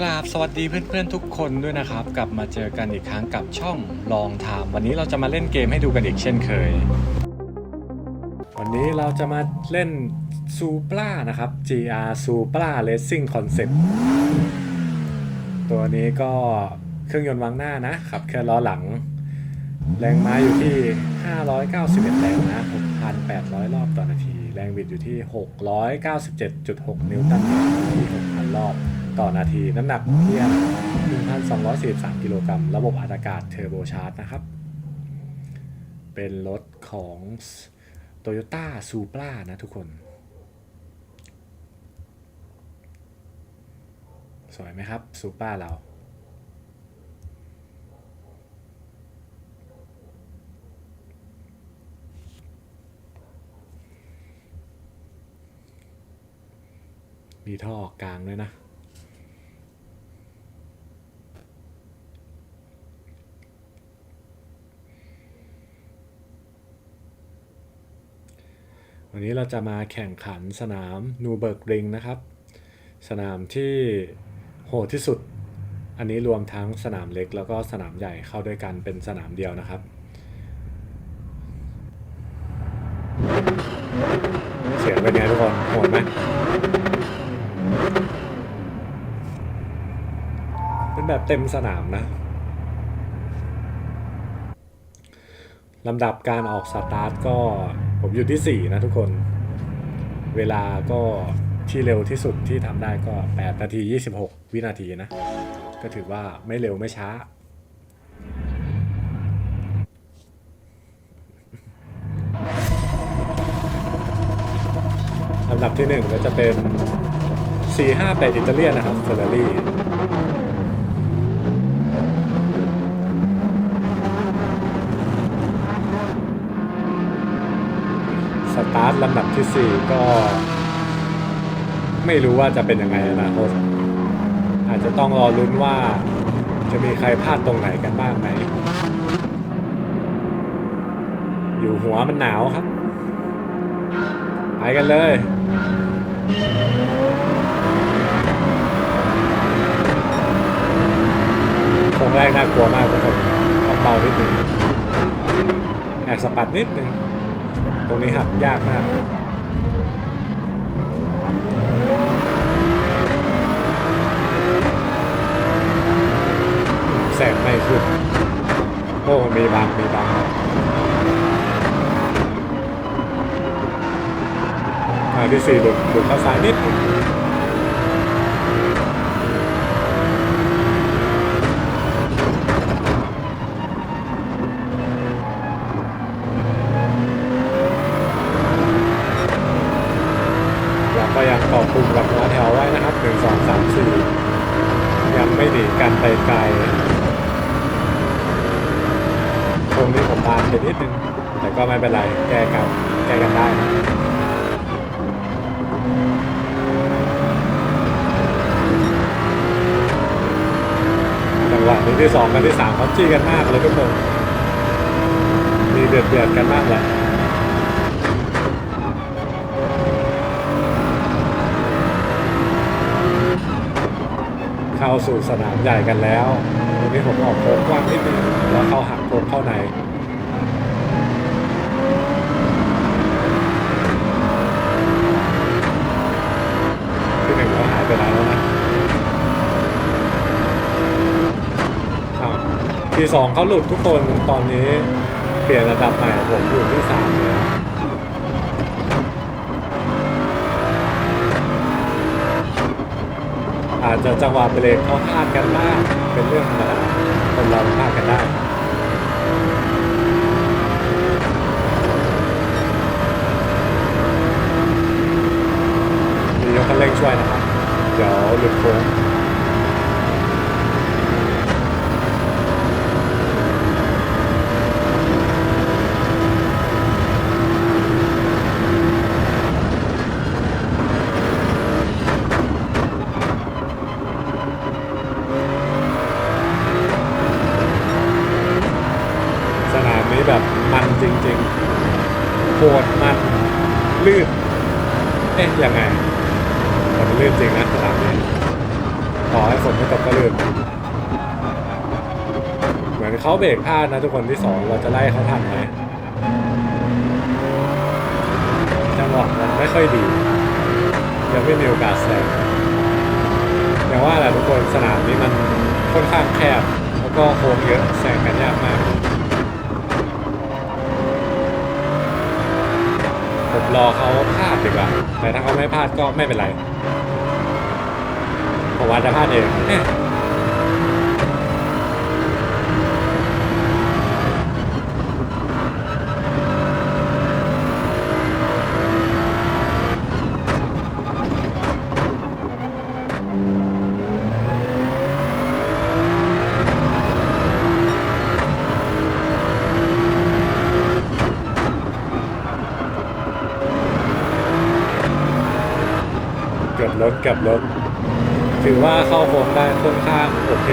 กราบสวัสดีเพื่อนๆทุกคนด้วยนะครับ กลับมาเจอกันอีกครั้งกับช่องลองทามวันนี้เราจะมาเล่นเกมให้ดูกันอีกเช่นเคย วันนี้เราจะมาเล่นซูปรานะครับ GR Supra Racing Concept ตัวนี้ก็เครื่องยนต์วางหน้านะขับแค่ล้อหลัง แรงม้าอยู่ที่ 591 แรงนะ 6,800 รอบต่อนาที แรงบิดอยู่ที่ 697.6 นิวตันเมตรที่6,000 รอบ ต่อนาทีน้ำหนักเพียง 1,243 กิโลกรัม ระบบอัดอากาศเทอร์โบชาร์จนะครับ เป็นรถของ Toyota Supra นะทุกคน สวยไหมครับ Supra เรา มีท่อกลางด้วยนะ วันนี้เราจะมาแข่งขันสนามนูเบิร์กริงนะครับ สนามที่โหดที่สุด อันนี้รวมทั้งสนามเล็กแล้วก็สนามใหญ่เข้าด้วยกันเป็นสนามเดียวนะครับเสียงเป็นไงทุกคนโหดไหมเป็นแบบเต็มสนามนะลำดับการออกสตาร์ทก็ ผมอยู่ที่ 4 นะทุกคน เวลาก็ที่เร็วที่สุดที่ทำได้ก็ 8 นาที 26 วินาทีนะ ก็ถือว่าไม่เร็วไม่ช้าลำดับที่ 1 ก็จะเป็น 458อิตาเลียนนะครับเฟอร์รารี่ ตาร์ทลำดับที่ 4 ก็ ไม่รู้ว่าจะเป็นยังไงอนาคตอาจจะต้องรอลุ้นว่าจะมีใครพลาดตรงไหนกันบ้างไหม อยู่หัวมันหนาวครับ ไปกันเลยตรงแรกน่ากลัวมากทุกคนต้องเบานิดนึงแอบสะปัดนิดนึง ตรงนี้หักยากมากแสงไม่ขึ้นโอ้มีบางมีบางอ่าที่สี่หลุดหลุดเข้าซ้ายนิดนึงเราก็ยังต่อกลุ่มกับหัวแถวไว้นะครับหนึ่งสองสามสี่ยังไม่หนี กันไปไกลตรงนี้ผมบานไปนิดนึง แต่ก็ไม่เป็นไร แก้กัน แก้กันได้นะจังหวะนี้ที่สองกันที่สามเขาจี้กันมากเลยทุกคน มีเดือดเดือดกันมากแหละ เข้าสู่สนามใหญ่กันแล้ววันนี้ผมออกโค้งกว้างนิดนึงแล้วเข้าหักโค้งเข้าในที่หนึ่งเราหายไปไหนแล้วนะที่สองเขาหลุดทุกคนตอนนี้เปลี่ยนระดับใหม่ผมอยู่ที่สามแล้ว อาจจะจังหวะเบรกเขาพลาดกันบ้างเป็นเรื่องธรรมดาคนเราพลาดกันได้มียกคันเร่งช่วยนะครับ เดี๋ยวหลุดโค้งสนามนี้ แบบมันจริงๆโหดมันลื่นเอ๊ะยังไงมันลื่นจริงนะสนามนี้ขอให้ฝนไม่ตกก็ลื่นเหมือนเขาเบรกพลาดนะทุกคนที่สองเราจะไล่เขาทันไหมจังหวะมันไม่ค่อยดียังไม่มีโอกาสแซงอย่างว่าแหละทุกคนสนามนี้มันค่อนข้างแคบ แล้วก็โค้งเยอะแซงกันยากมาก ผม รอเขาพลาดดีกว่าแต่ถ้าเขาไม่พลาดก็ไม่เป็นไรผมว่าจะพลาดเอง รถกับล้นเกือบล้นถือว่าเข้าโค้งได้ค่อนข้างโอเค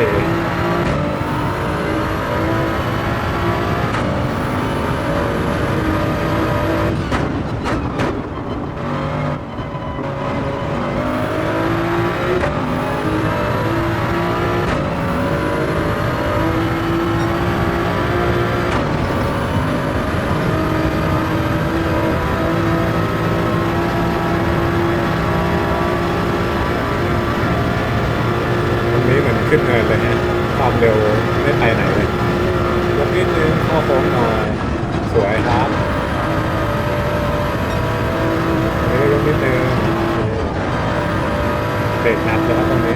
ตรงนี้เหมือน ขึ้นเนินเลยฮะความเร็วไม่ไปไหนเลยยกนิดนึงข้อโค้งหน่อยสวยครับนี่ก็ยกนิดนึงเบรกหนักเลยครับตรงนี้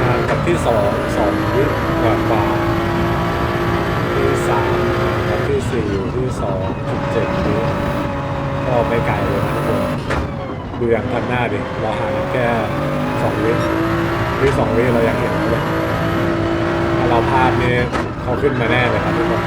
ห่างกับที่สองสองวิกว่ากว่าที่สามห่างกับที่สี่ อยู่ที่สองจุดเจ็ดวิก็ไม่ไกลเลยนะทุกคนดูอย่างพันหน้าดิเราห่างแค่สองวิวิสองวิเรายังเห็นเขาเลยถ้าเราพลาดนี่เขาขึ้นมาแน่เลยครับทุกคน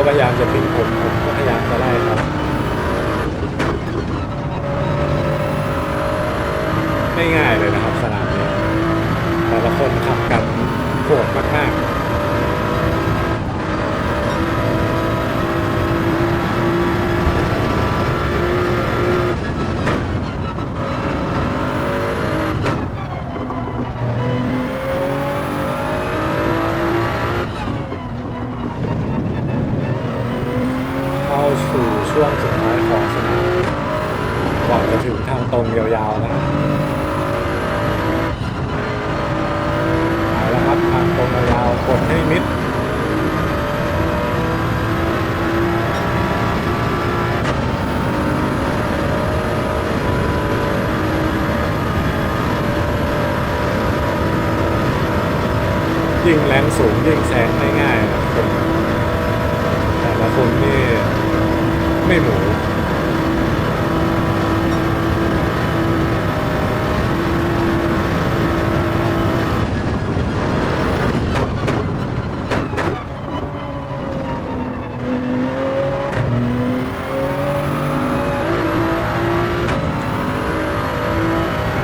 ก็พยายามจะทิ้งผมผมก็พยายามจะไล่เขาไม่ง่ายเลยนะครับสนามนี้แต่ละคนขับกันโหดมากๆ เข้าสู่ช่วงสุดท้ายของสนามก่อนจะถึงทางตรงยาวๆนะครับ ไปแล้วครับทางตรงยาวๆกดให้มิดยิ่งแรงสูงยิ่ง แซงไม่ง่ายนะคนแต่ละคนนี่ไม่หมู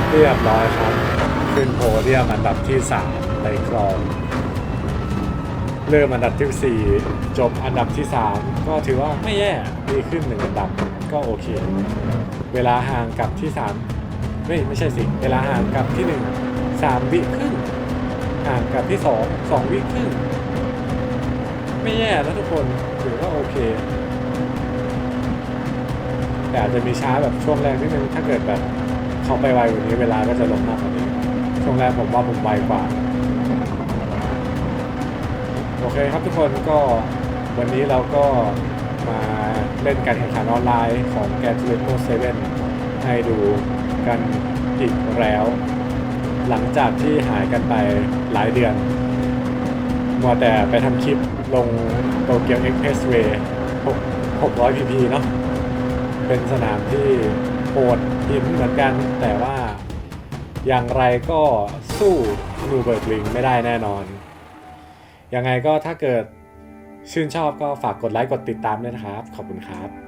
เรียบร้อยครับ ขึ้นโพเดียมอันดับที่ 3 ในครอง เริ่มอันดับที่ 4 จบอันดับที่ 3 ก็ถือว่าไม่แย่ดีขึ้นหนึ่งอันดับก็โอเค เวลาห่างกับที่3ไม่ไม่ใช่สิ เวลาห่างกับที่ 1 3 วิครึ่งห่างกับที่ 2 2 วิครึ่งไม่แย่นะทุกคนถือว่าโอเค แต่อาจจะมีช้าแบบช่วงแรกนิดนึงถ้าเกิดแบบเขาไปไวกว่านี้เวลาก็จะลงมากกว่านี้ช่วงแรกผมว่าผมไวกว่า เคครับทุกคนก็วันนี้เราก็มาเล่นการแข่งขันออนไลน์ของ g a t u r i t o 7ให้ดูกันอีกแล้ว หลังจากที่หายกันไปหลายเดือน มัวแต่ไปทำคลิปลงโตเกียวเอ็กเพรสเวย์600 pp เนาะเป็นสนามที่โหดหินเหมือนกัน แต่ว่าอย่างไรก็สู้นูเบิร์กลิงไม่ได้แน่นอน ยังไงก็ถ้าเกิดชื่นชอบก็ฝากกดไลค์กดติดตามด้วยนะครับ ขอบคุณครับ